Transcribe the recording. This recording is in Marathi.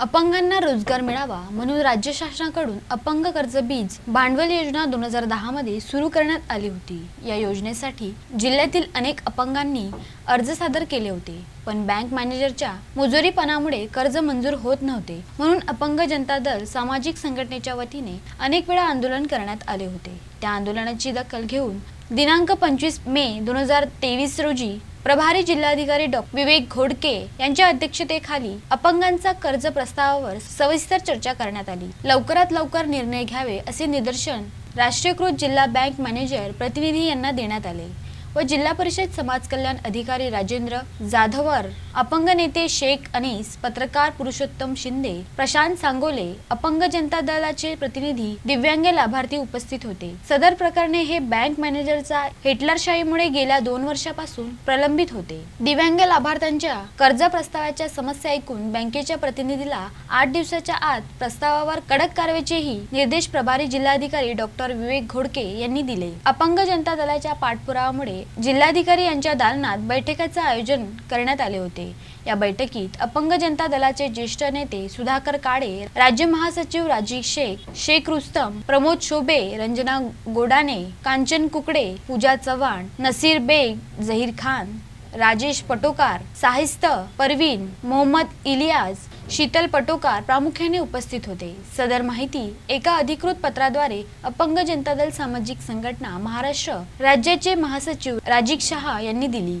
अपंगांना रोजगार मिळावा म्हणून राज्य शासनाकडून अपंग कर्ज बीज भांडवल योजना दोन हजार दहा मध्ये सुरू करण्यात आली होती. या योजनेसाठी जिल्ह्यातील अनेक अपंगांनी अर्ज सादर केले होते पण बँक मॅनेजरच्या मुजोरीपणामुळे कर्ज मंजूर होत नव्हते म्हणून अपंग जनता दल सामाजिक संघटनेच्या वतीने अनेक वेळा आंदोलन करण्यात आले होते. त्या आंदोलनाची दखल घेऊन दिनांक पंचवीस मे दोन हजार तेवीस रोजी प्रभारी जिल्हाधिकारी डॉ. विवेक घोडके यांच्या अध्यक्षतेखाली अपंगांचा कर्ज प्रस्तावावर सविस्तर चर्चा करण्यात आली. लवकरात लवकर निर्णय घ्यावे असे निदर्शन राष्ट्रीयकृत जिल्हा बँक मॅनेजर प्रतिनिधी यांना देण्यात आले व जिल्हा परिषद समाज कल्याण अधिकारी राजेंद्र जाधवर अपंग नेते शेख अनीस पत्रकार पुरुषोत्तम शिंदे प्रशांत सांगोले अपंग जनता दलाचे प्रतिनिधी दिव्यांग लाभार्थी उपस्थित होते. सदर प्रकरणे हे बँक मॅनेजरचा हिटलरशाहीमुळे गेल्या दोन वर्षापासून प्रलंबित होते. दिव्यांग लाभार्थ्यांच्या कर्ज प्रस्तावाच्या समस्या ऐकून बँकेच्या प्रतिनिधीला आठ दिवसाच्या आत प्रस्तावावर कडक कारवाईचेही निर्देश प्रभारी जिल्हाधिकारी डॉक्टर विवेक घोडके यांनी दिले. अपंग जनता दलाच्या पाठपुरावामुळे जिल्हाधिकारी यांच्या दालनात बैठकीचे आयोजन करण्यात आले होते. या बैठकीत अपंग जनता दलाचे ज्येष्ठ नेते सुधाकर काळे राज्य महासचिव राजीव शेख शेख रुस्तम प्रमोद शोबे रंजना गोडाने कांचन कुकडे पूजा चव्हाण नसीर बेग झहीर खान राजेश पटोकार साहिस्त परवीन मोहम्मद इलियास शीतल पटोकार प्रामुख्याने उपस्थित होते. सदर माहिती एका अधिकृत पत्राद्वारे अपंग जनता दल सामाजिक संघटना महाराष्ट्र राज्याचे महासचिव राजीक शहा यांनी दिली.